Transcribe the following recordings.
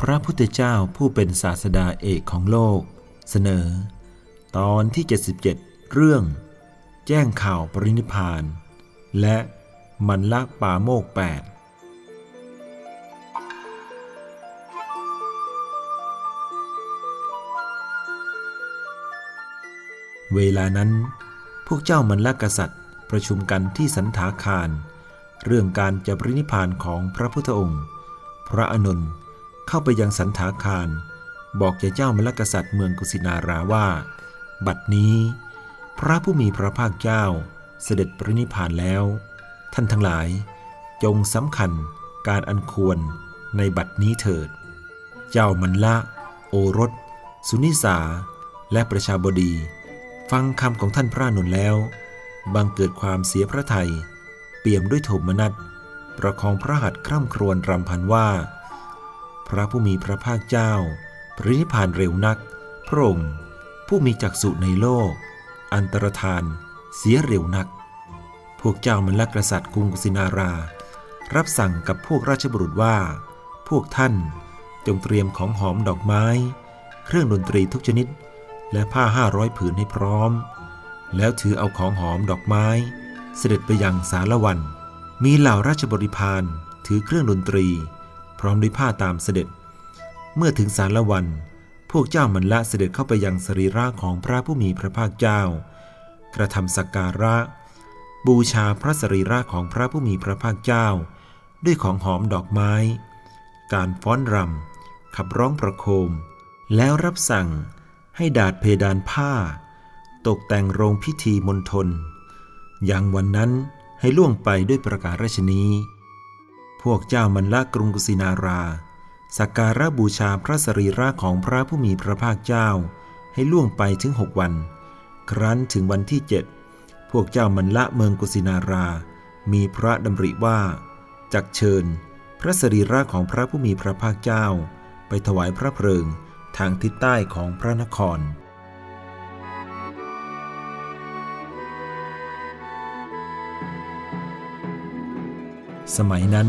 พระพุทธเจ้าผู้เป็นศาสดาเอกของโลก เสนอ ตอนที่ 77 เรื่อง แจ้งข่าวปรินิพานและมันละป่าโมกแปดเวลานั้น พวกเจ้ามันละกษัตริย์ประชุมกันที่สันถาคาร เรื่องการจะปรินิพานของพระพุทธองค์ พระอนุน เข้าไปยังสันถาคาร บอกแก่เจ้ามลกษัตริย์เมืองกุสินาราว่า บัดนี้ พระผู้มีพระภาคเจ้าเสด็จปรินิพานแล้ว ท่านทั้งหลายจงสำคัญการอันควรในบัดนี้เถิด เจ้ามันละ โอรส สุนิสา และประชาบดี ฟังคำของท่านพระนุนแล้ว บังเกิดความเสียพระไทย เปี่ยมด้วยโทมนัสประคองพระหัตถ์คร่ำครวญรำพันว่า พระผู้มีพระภาคเจ้า ปรินิพพานเร็วนัก พระองค์ผู้มีจักษุในโลก อันตรธาน เสียเร็วนัก พวกเจ้ามันละกษัตริย์กรุงกุสินารา รับสั่งกับพวกราชบุรุษว่า พวกท่านจงเตรียมของหอมดอกไม้ เครื่องดนตรีทุกชนิด และผ้าห้าร้อยผืนให้พร้อม แล้วถือเอาของหอมดอกไม้ เสด็จไปยังสารวัน มีเหล่าราชบริพารถือเครื่องดนตรี พร้อมด้วยผ้าตามเสด็จ เมื่อถึงสารวัน พวกเจ้ามันละเสด็จเข้าไปยังสรีระของพระผู้มีพระภาคเจ้า กระทำสักการะ บูชาพระสรีระของพระผู้มีพระภาคเจ้า ด้วยของหอมดอกไม้ การฟ้อนรำขับร้องประโคม แล้วรับสั่งให้ดาดเพดานผ้า ตกแต่งโรงพิธีมณฑลอย่างวันนั้นให้ล่วงไปด้วยประกาศราชนี้ พวกเจ้ามันละกรุงกุสินารา สักการะบูชาพระสรีระของพระผู้มีพระภาคเจ้า ให้ล่วงไปถึงหกวัน ครั้นถึงวันที่เจ็ดพวกเจ้ามันละเมืองกุสินารา มีพระดำริว่า จักเชิญ พระสรีระของพระผู้มีพระภาคเจ้า ไปถวายพระเพลิงทางทิศใต้ของพระนคร สมัยนั้น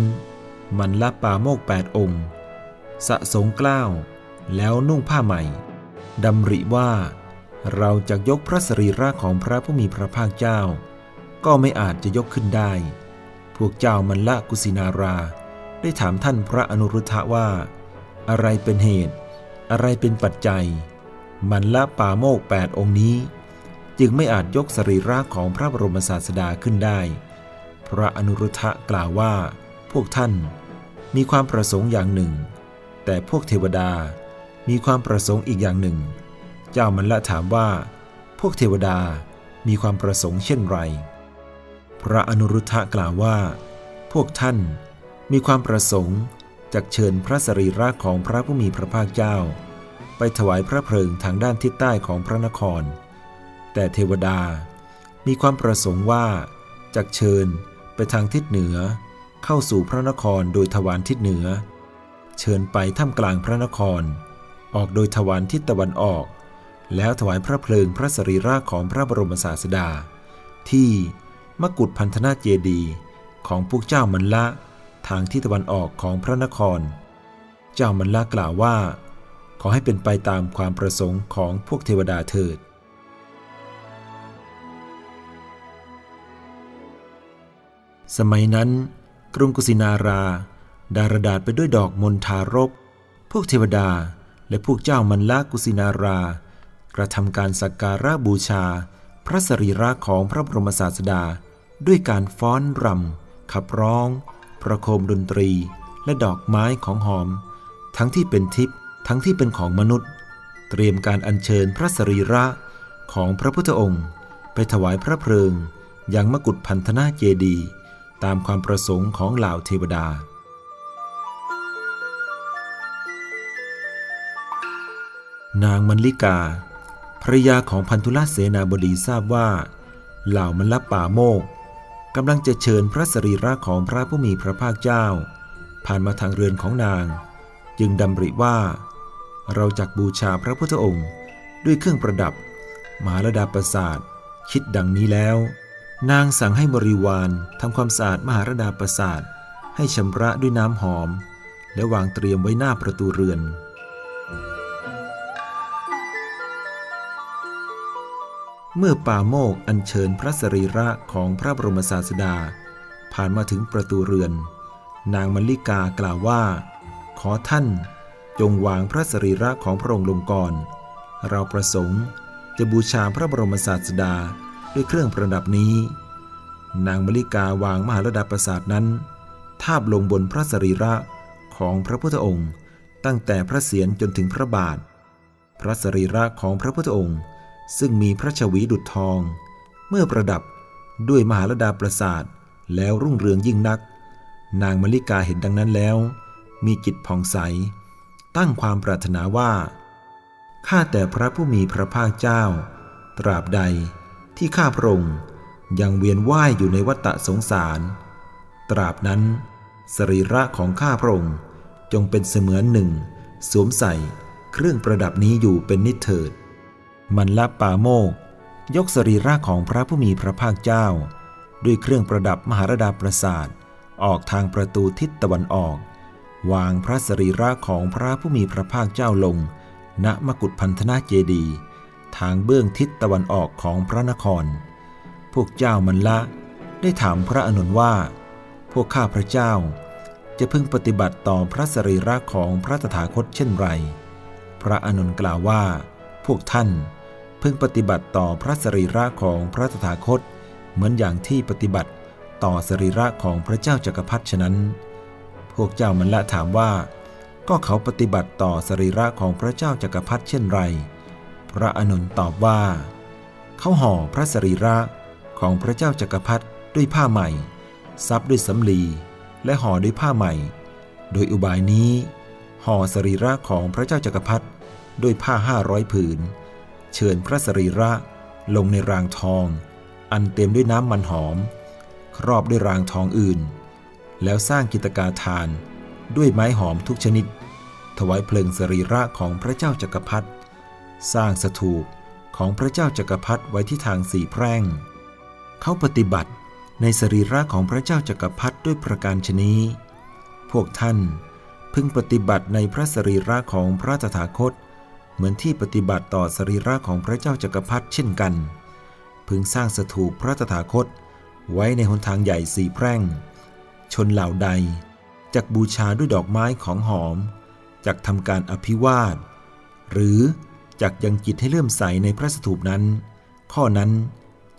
มันละป่าโมกแปดองค์ สะสงกล้าว แล้วนุ่งผ้าใหม่ดำริว่าเราจะยกพระสรีระของพระผู้มีพระภาคเจ้า ก็ไม่อาจจะยกขึ้นได้ พวกเจ้ามันละกุสินารา ได้ถามท่านพระอนุรุทธะว่า อะไรเป็นเหตุ อะไรเป็นปัจจัย มันละป่าโมกแปดองค์นี้ จึงไม่อาจยกสรีระของพระบรมศาสดาขึ้นได้ พระอนุรุทธะกล่าวว่า พวกท่านมีความประสงค์อย่างหนึ่ง แต่พวกเทวดามีความประสงค์อีกอย่างหนึ่ง เจ้ามันละถามว่า พวกเทวดามีความประสงค์เช่นไร พระอนุรุทธะกล่าวว่า พวกท่านมีความประสงค์จากเชิญพระสรีระของพระผู้มีพระภาคเจ้า ไปถวายพระเพลิงทางด้านทิศใต้ของพระนคร แต่เทวดามีความประสงค์ว่าจากเชิญ ไปทางทิศเหนือ เข้าสู่พระนครโดยทวารทิศเหนือ เชิญไปท่ามกลางพระนคร ออกโดยทวารทิศตะวันออก แล้วถวายพระเพลิงพระสรีระของพระบรมศาสดา ที่มกุฏพันธนาเจดีของพวกเจ้ามันละทางทิศตะวันออกของพระนคร เจ้ามันละกล่าวว่า ขอให้เป็นไปตามความประสงค์ของพวกเทวดาเถิด สมัยนั้น กรุงกุสินารา ดารดาษไปด้วยดอกมณฑารบ พวกเทวดาและพวกเจ้ามันละกุสินารา กระทำการสักการะบูชา พระสรีระของพระบรมศาสดา ด้วยการฟ้อนรำขับร้อง ประโคมดนตรี และดอกไม้ของหอม ทั้งที่เป็นทิพย์ทั้งที่เป็นของมนุษย์ เตรียมการอัญเชิญพระสรีระของพระพุทธองค์ ไปถวายพระเพลิงยังมกุฏพันธนาเจดีย์ ตามความประสงค์ของเหล่าเทวดา นางมันลิกาภรยาของพันธุลเสนาบดีทราบว่า เหล่ามันลป่าโมกกำลังจะเชิญพระสรีระของพระผู้มีพระภาคเจ้า ผ่านมาทางเรือนของนาง จึงดำริว่า เราจักบูชาพระพุทธองค์ด้วยเครื่องประดับ มหาลดาประสาทคิดดังนี้แล้ว นางสั่งให้บริวารทำความสะอาดมหาราดาประสาทให้ชำระด้วยน้ำหอม และวางเตรียมไว้หน้าประตูเรือน เมื่อป่าโมกอัญเชิญพระสรีระของพระบรมศาสดา ผ่านมาถึงประตูเรือน นางมัลลิกากล่าวว่า ขอท่านจงวางพระสรีระของพระองค์ลงก่อน เราประสงค์จะบูชาพระบรมศาสดา ด้วยเครื่องประดับนี้ นางมลิกาวางมหาลดาประสาทนั้น ทาบลงบนพระสรีระของพระพุทธองค์ ตั้งแต่พระเศียรจนถึงพระบาท พระสรีระของพระพุทธองค์ ซึ่งมีพระชวีดุจทอง เมื่อประดับด้วยมหาลดาประสาทแล้วรุ่งเรืองยิ่งนัก นางมลิกาเห็นดังนั้นแล้ว มีจิตผ่องใส ตั้งความปรารถนาว่าข้าแต่พระผู้มีพระภาคเจ้า ตราบใด ที่ข้าพระองค์ยังเวียนว่ายอยู่ในวัฏสงสาร ตราบนั้น สรีระของข้าพระองค์จงเป็นเสมือนหนึ่ง สวมใส่เครื่องประดับนี้อยู่เป็นนิเถิด มันละปาโมก ยกสรีระของพระผู้มีพระภาคเจ้า ด้วยเครื่องประดับมหาราดาประสาทออกทางประตูทิศตะวันออก วางพระสรีระของพระผู้มีพระภาคเจ้าลง ณมกุฏพันธนาเจดีย์ ทางเบื้องทิศตะวันออกของพระนคร พวกเจ้ามันละได้ถามพระอานนว่า พวกข้าพระเจ้า จะพึงปฏิบัติต่อพระสรีระของพระตถาคตเช่นไร พระอานนกล่าวว่า พวกท่านพึงปฏิบัติต่อพระสรีระของพระตถาคต เหมือนอย่างที่ปฏิบัติต่อสรีระของพระเจ้าจักรพรรดิฉะนั้น พวกเจ้ามันละถามว่า ก็เขาปฏิบัติต่อสรีระของพระเจ้าจักรพรรดิเช่นไร พระอานนตอบว่า เขาห่อพระสรีระของพระเจ้าจักรพรรดิด้วยผ้าใหม่ซับด้วยสำลีและห่อด้วยผ้าใหม่ โดยอุบายนี้ ห่อสรีระของพระเจ้าจักรพรรดิด้วยผ้าห้าร้อยผืน เชิญพระสรีระลงในรางทอง อันเต็มด้วยน้ำมันหอม ครอบด้วยรางทองอื่น แล้วสร้างกิตกาทานด้วยไม้หอมทุกชนิด ถวายเพลิงสรีระของพระเจ้าจักรพรรดิ สร้างสถูปของพระเจ้าจักรพรรดิไว้ที่ทางสี่แพร่ง เขาปฏิบัติในสรีระของพระเจ้าจักรพรรดิด้วยประการชนี้ พวกท่านพึงปฏิบัติในพระสรีระของพระตถาคต เหมือนที่ปฏิบัติต่อสรีระของพระเจ้าจักรพรรดิเช่นกัน พึงสร้างสถูปพระตถาคตไว้ในหนทางใหญ่สี่แพร่ง ชนเหล่าใดจักบูชาด้วยดอกไม้ของหอมจักทำการอภิวาท หรือ จักยังจิตให้เลื่อมใสในพระสถูปนั้น ข้อนั้น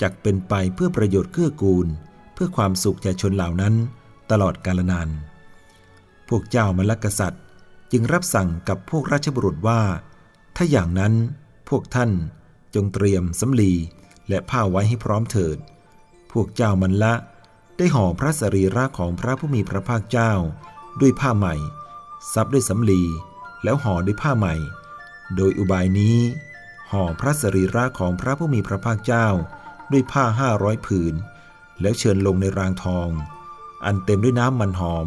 จักเป็นไปเพื่อประโยชน์เกื้อกูล เพื่อความสุขแก่ชนเหล่านั้นตลอดกาลนาน พวกเจ้ามลกษัตริย์ จึงรับสั่งกับพวกราชบุรุษว่า ถ้าอย่างนั้นพวกท่านจงเตรียมสำลีและผ้าไว้ให้พร้อมเถิด พวกเจ้ามันละได้ห่อพระสรีระของพระผู้มีพระภาคเจ้า ด้วยผ้าใหม่ซับด้วยสำลีแล้วห่อด้วยผ้าใหม่ โดยอุบายนี้ห่อพระสรีระของพระผู้มีพระภาคเจ้าด้วยผ้าห้าร้อยผืน แล้วเชิญลงในรางทอง อันเต็มด้วยน้ำมันหอม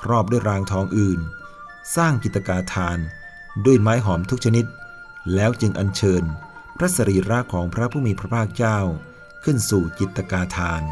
ครอบด้วยรางทองอื่น สร้างกิตกาทาน ด้วยไม้หอมทุกชนิด แล้วจึงอัญเชิญ พระสรีระของพระผู้มีพระภาคเจ้าขึ้นสู่จิตกาทาน